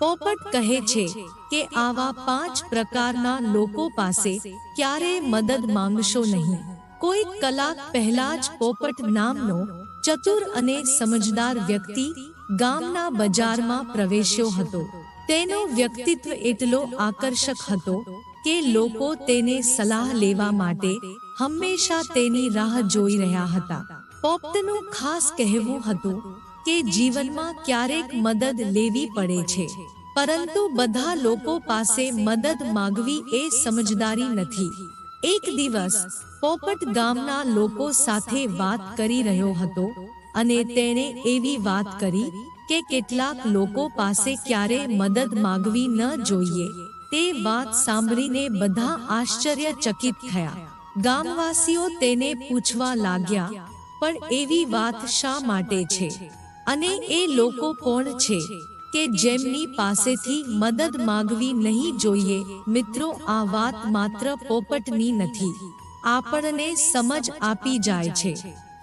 પોપટ કહે છે કે આવા પાંચ પ્રકારના લોકો પાસે ક્યારે મદદ માંગશો નહીં. કોઈ કલાક પહેલા જ પોપટ નામનો ચતુર અને સમજદાર વ્યક્તિ ગામના બજારમાં પ્રવેશ્યો હતો. તેનો વ્યક્તિત્વ એટલો આકર્ષક હતો કે લોકો તેને સલાહ લેવા માટે હંમેશા તેની રાહ જોઈ રહ્યા હતા. પોપટનું ખાસ કહેવું હતું કે જીવનમાં ક્યારેક મદદ લેવી પડે છે. પરંતુ બધા લોકો પાસે મદદ માંગવી એ સમજદારી નથી. એક દિવસ, પોપટ ગામના લોકો સાથે વાત કરી રહ્યો હતો અને તેણે એવી વાત કરી કે કેટલાક લોકો પાસે ક્યારે મદદ માંગવી ન જોઈએ. તે વાત સાંભળીને બધા આશ્ચર્યચકિત થયા. ગામવાસીઓ તેને પૂછવા લાગ્યા, પણ એવી વાત શા માટે છે? અને એ લોકો કોણ છે કે જેમની પાસેથી મદદ માંગવી નહીં જોઈએ. મિત્રો આ વાત માત્ર પોપટની નથી. આપણને સમજ આપી જાય છે.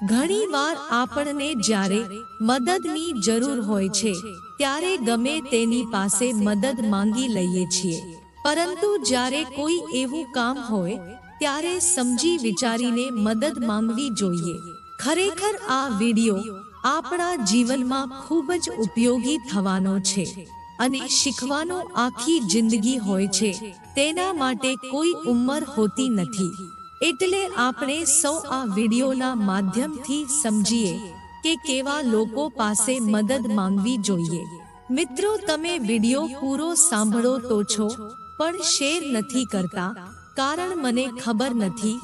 ઘણી વાર આપણને જ્યારે મદદની જરૂર હોય છે ત્યારે ગમે તેની પાસે મદદ માંગી લઈએ છીએ. પરંતુ જ્યારે કોઈ એવું કામ હોય ત્યારે સમજી વિચારીને મદદ માંગવી જોઈએ. ખરેખર આ વિડિયો આપણા જીવનમાં ખૂબ જ ઉપયોગી થવાનો છે અને શીખવાનો આખી જિંદગી હોય છે, તેના માટે કોઈ ઉંમર હોતી નથી. એટલે આપણે સૌ આ વિડિયોના માધ્યમથી સમજીએ કે કેવા લોકો પાસે મદદ માંગવી જોઈએ. મિત્રો, તમે વીડિયો પૂરો સાંભળો તો છો, પણ શેર નથી કરતા, કારણ મને ખબર નથી,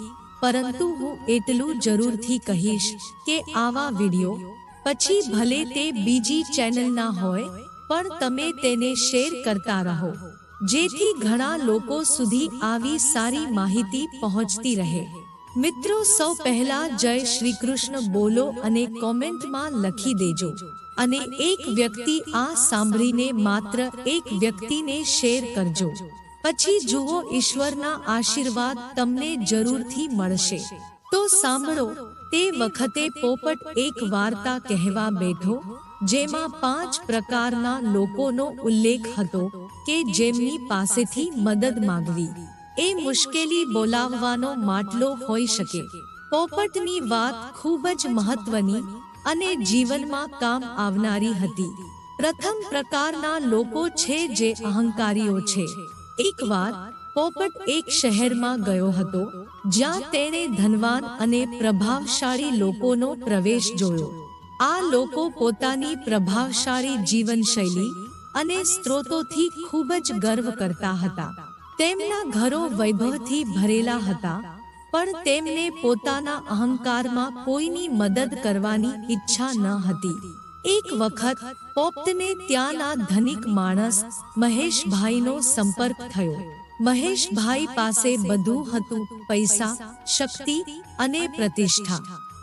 પરંતુ હું એટલું જરૂરથી કહીશ કે આવા વિડિયો પછી ભલે તે બીજી ચેનલના હોય, પણ તમે તેને શેર કરતા રહો, જેથી ઘણા લોકો સુધી આવી સારી માહિતી પહોંચતી રહે. મિત્રો, સૌ પહેલા જય શ્રી કૃષ્ણ બોલો અને કોમેન્ટમાં લખી દેજો. અને એક વ્યક્તિ આ સાંભળીને માત્ર એક વ્યક્તિને શેર કરજો. પછી જુઓ ઈશ્વરના આશીર્વાદ તમને જરૂરથી મળશે. તો સાંભળો તે વખતે પોપટ એક વાર્તા કહેવા બેઠો, જેમાં પાંચ પ્રકારના લોકોનો ઉલ્લેખ હતો કે જેમની પાસેથી મદદ માંગવી. એ મુશ્કેલી બોલાવવાનો માટલો હોઈ શકે. પોપટની વાત ખૂબ જ મહત્વની અને જીવનમાં કામ આવનારી હતી. પ્રથમ પ્રકારના લોકો છે જે અહંકારીઓ છે. એકવાર પોપટ એક શહેરમાં ગયો હતો, જ્યાં તેણે ધનવાન અને પ્રભાવશાળી લોકોનો પ્રવેશ જોયો. આ લોકો પોતાની પ્રભાવશાળી જીવનશૈલી અને સ્ત્રોતોથી ખૂબ જ ગર્વ કરતા હતા. તેમના ઘરો વૈભવથી ભરેલા હતા, પણ તેમને પોતાના અહંકારમાં કોઈની મદદ કરવાની ઈચ્છા ન હતી. એક વખત પોપ્ટને ત્યાંના ધનિક માણસ મહેશભાઈનો સંપર્ક થયો. મહેશભાઈ પાસે બધું હતું, પૈસા, શક્તિ અને પ્રતિષ્ઠા.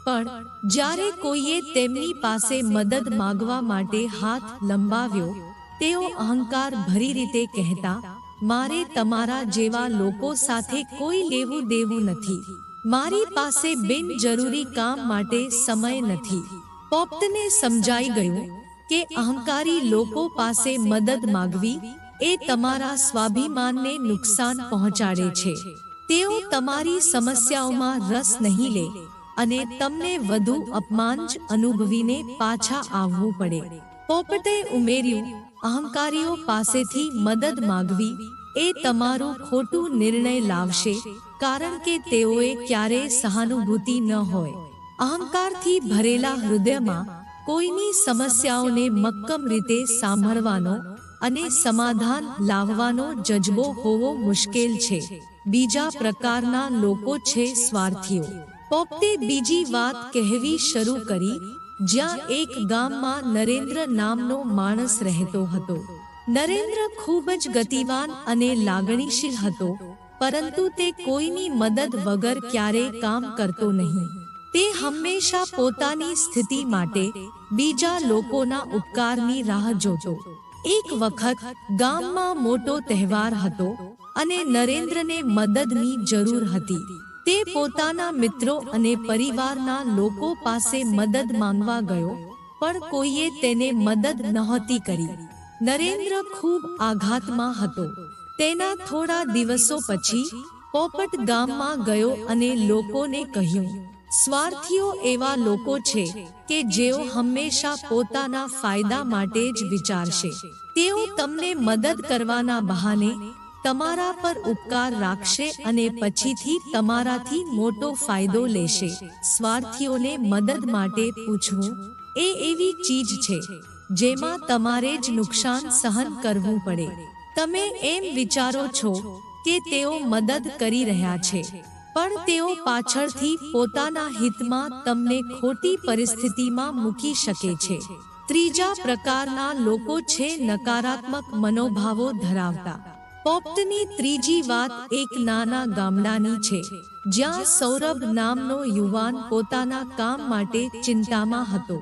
પણ જ્યારે કોઈએ તેમની પાસે મદદ માંગવા માટે હાથ લંબાવ્યો, તેઓ અહંકાર ભરી રીતે કહેતા, મારે તમારા જેવા લોકો સાથે કોઈ લેવું દેવું નથી. મારી પાસે બિનજરૂરી કામ માટે સમય નથી. પોપ્તને સમજાઈ ગયું કે અહંકારી લોકો પાસે મદદ માંગવી એ તમારા સ્વાભિમાનને નુકસાન પહોંચાડે છે. તેઓ તમારી સમસ્યાઓમાં રસ નહીં લે અને તમને વધુ અપમાન અનુભવીને પાછા આવવું પડે. પોપટે ઉમેર્યું, અહંકારીઓ પાસેથી મદદ માંગવી એ તમારો ખોટું નિર્ણય લાવશે, કારણ કે તેઓએ ક્યારેય સહાનુભૂતિ ન હોય. અહંકારથી ભરેલા હૃદયમાં કોઈની સમસ્યાઓને મક્કમ રીતે સાંભળવાનો અને સમાધાન લાવવાનો જજબો હોવો મુશ્કેલ છે. બીજા પ્રકારના લોકો છે સ્વાર્થીઓ. પોપતે બીજી વાત કહેવી શરૂ કરી, જ્યાં એક ગામમાં નરેન્દ્ર નામનો માણસ રહેતો હતો. નરેન્દ્ર ખૂબ જ ગતિવાન અને લાગણીશીલ હતો, પરંતુ તે કોઈની મદદ વગર ક્યારેય કામ કરતો નહીં. તે હંમેશા પોતાની સ્થિતિ માટે બીજા લોકોના ઉપકારની રાહ જોતો. એક વખત ગામમાં મોટો તહેવાર હતો અને નરેન્દ્રને મદદની જરૂર હતી. તે પોતાના મિત્રો અને પરિવારના લોકો પાસે મદદ માંગવા ગયો, પણ કોઈએ તેને મદદ નહોતી કરી. નરેન્દ્ર ખૂબ આઘાતમાં હતો. તેના થોડા દિવસો પછી પોપટ ગામમાં ગયો અને લોકોને કહ્યું સ્વાર્થીઓ એવા લોકો છે કે જેઓ હંમેશા પોતાના ફાયદા માટે જ વિચારશે. તેઓ તમને મદદ કરવાના બહાને તમારા પર ઉપકાર રાખશે અને પછીથી તમારાથી મોટો ફાયદો લેશે. સ્વાર્થીઓને મદદ માટે પૂછવું એ એવી ચીજ છે જેમાં તમારે જ નુકસાન સહન કરવું પડે. તમે એમ વિચારો છો કે તેઓ મદદ કરી રહ્યા છે. પણ તેઓ પાછળથી પોતાના હિતમાં તમને ખોટી પરિસ્થિતિમાં મૂકી શકે છે. ત્રીજા પ્રકારના લોકો છે નકારાત્મક મનોભાવો ધરાવતા. પોપ્ટની ત્રીજી વાત એક નાના ગામડાની છે, જ્યાં સૌરભ નામનો યુવાન પોતાના કામ માટે ચિંતામાં હતો.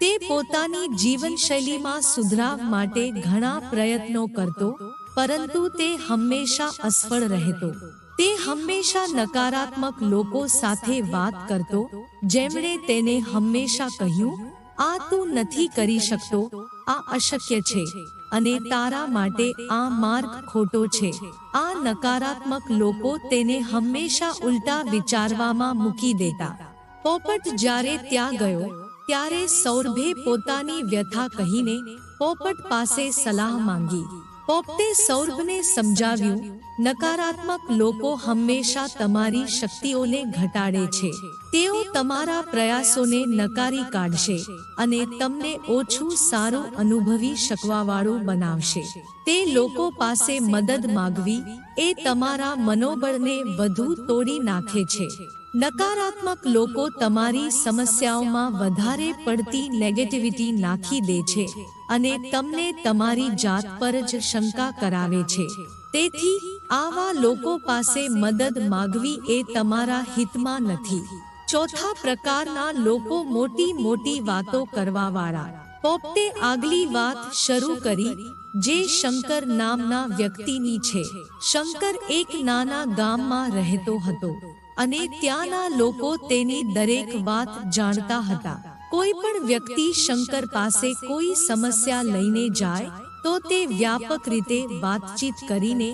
તે પોતાની જીવનશૈલીમાં સુધરાવ માટે ઘણા પ્રયત્નો કરતો, પરંતુ તે હંમેશા અસફળ રહેતો. તે હંમેશા નકારાત્મક લોકો સાથે વાત કરતો, જેમણે તેને હંમેશા કહ્યું, આ તું નથી કરી શકતો, આ અશક્ય છે, અને તારા માટે આ માર્ગ ખોટો છે. આ નકારાત્મક લોકો તેને હંમેશા ઉલટા વિચારવામાં મૂકી દેતા. પોપટ જ્યારે ત્યાં ગયો, ત્યારે સૌરભે પોતાની વ્યથા કહીને પોપટ પાસે સલાહ માંગી. પોપટે સૌરભને સમજાવ્યું, નકારાત્મક લોકો હંમેશા તમારી શક્તિઓને ઘટાડે છે. તેઓ તમારા પ્રયાસોને નકારી કાઢશે અને તમને ઓછું સારું અનુભવી શકવાવાળું બનાવશે. તે લોકો પાસે મદદ માગવી એ તમારા મનોબળને વધુ તોડી નાખે છે. નકારાત્મક લોકો તમારી સમસ્યાઓમાં વધારે પડતી નેગેટિવિટી નાખી દે છે અને તમને તમારી જાત પર જ શંકા કરાવે છે. તેથી, આવા લોકો પાસે મદદ માગવી એ તમારા હિતમાં નથી. ચોથા પ્રકારના લોકો મોટી મોટી વાતો કરવાવાળા. પોપ્ટે આગલી વાત શરૂ કરી, જે શંકર નામના વ્યક્તિની છે. શંકર એક નાના ગામમાં રહેતો હતો. અને ત્યાંના લોકો તેની દરેક વાત જાણતા હતા. કોઈ પણ વ્યક્તિ શંકર પાસે કોઈ સમસ્યા લઈને જાય, તો તે વ્યાપક રીતે વાતચીત કરીને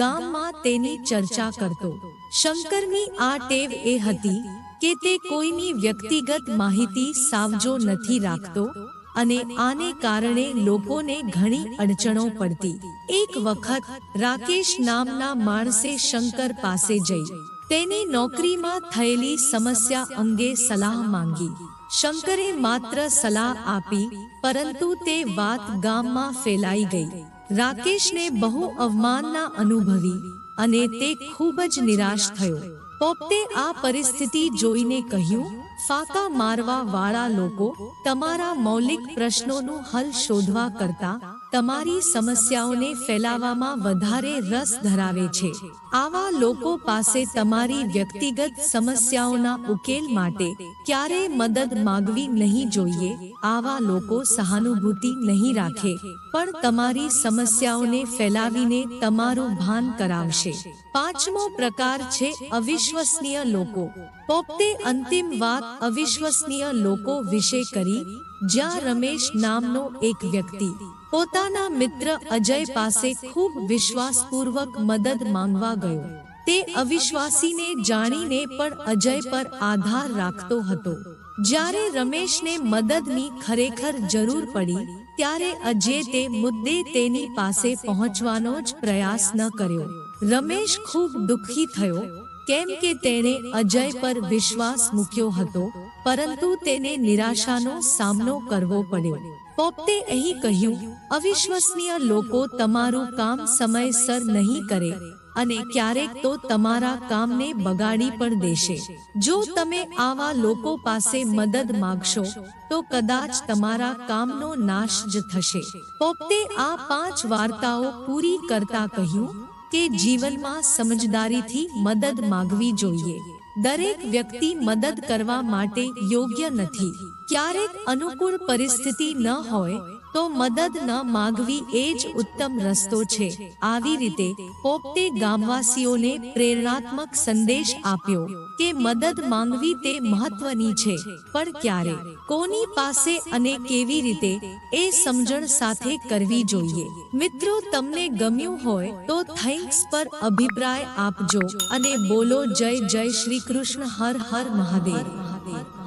ગામમાં તેની ચર્ચા કરતો. શંકરની આ ટેવ એ હતી કે તે કોઈની વ્યક્તિગત માહિતી સાવજો નથી રાખતો અને આને કારણે લોકોને ઘણી અડચણો પડતી. એક વખત રાકેશ નામના માણસે શંકર પાસે જઈ તેની નોકરીમાં થયેલી સમસ્યા અંગે સલાહ માંગી. શંકરે માત્ર સલાહ આપી પરંતુ તે વાત ગામમાં ફેલાઈ ગઈ. રાકેશને બહુ અવમાનના અનુભવી અને તે ખૂબ જ નિરાશ થયો. પોપતે આ પરિસ્થિતિ જોઈને કહ્યું ફાકા મારવા વાળા લોકો તમારા મૌલિક પ્રશ્નોનું હલ શોધવા કરતા તમારી સમસ્યાઓને ફેલાવવામાં વધારે રસ ધરાવે છે. આવા લોકો પાસે તમારી વ્યક્તિગત સમસ્યાઓના ઉકેલ માટે ક્યારેય મદદ માગવી નહીં જોઈએ. આવા લોકો સહાનુભૂતિ નહીં રાખે, પણ તમારી સમસ્યાઓને ફેલાવીને તમારું ભાન કરાવશે. પાંચમો પ્રકાર છે અવિશ્વસનીય લોકો. પોપતે અંતિમ વાત અવિશ્વસનીય લોકો વિશે કરી, જ્યાં રમેશ નામનો એક વ્યક્તિ પોતાના મિત્ર અજય પાસે ખૂબ વિશ્વાસપૂર્વક મદદ માંગવા ગયો. તે અવિશ્વાસીને જાણીને પણ અજય પર આધાર રાખતો હતો. જ્યારે રમેશને મદદની ખરેખર જરૂર પડી, ત્યારે અજય તે મુદ્દે તેની પાસે પહોંચવાનો જ પ્રયાસ ન કર્યો. રમેશ ખૂબ દુઃખી થયો કેમ કે તેણે અજય પર વિશ્વાસ મૂક્યો હતો, પરંતુ તેને નિરાશાનો સામનો કરવો પડ્યો. પોપટે અહીં કહ્યું, અવિશ્વસનીય લોકો તમારું કામ સમયસર નહીં કરે અને ક્યારેક તો તમારા કામને બગાડી પણ દેશે. જો તમે આવા લોકો પાસે મદદ માંગશો, તો કદાચ તમારા કામનો નાશ જ થશે. પોપ્તે આ પાંચ વાર્તાઓ પૂરી કરતા કહ્યું કે જીવનમાં સમજદારીથી મદદ માંગવી જોઈએ. દરેક વ્યક્તિ મદદ કરવા માટે યોગ્ય નથી. ક્યારેક અનુકૂળ પરિસ્થિતિ ન હોય તો મદદ ન માગવી એ જ ઉત્તમ રસ્તો છે. આવી રીતે પોપટે ગામવાસીઓને પ્રેરણાત્મક સંદેશ આપ્યો કે મદદ માંગવી તે મહત્વની છે. પણ ક્યારે? કોની પાસે અને કેવી રીતે? એ સમજણ સાથે કરવી જોઈએ. મિત્રો, તમને ગમ્યું હોય તો થેન્ક્સ પર અભિપ્રાય આપજો અને બોલો જય જય શ્રી કૃષ્ણ, હર હર મહાદેવ.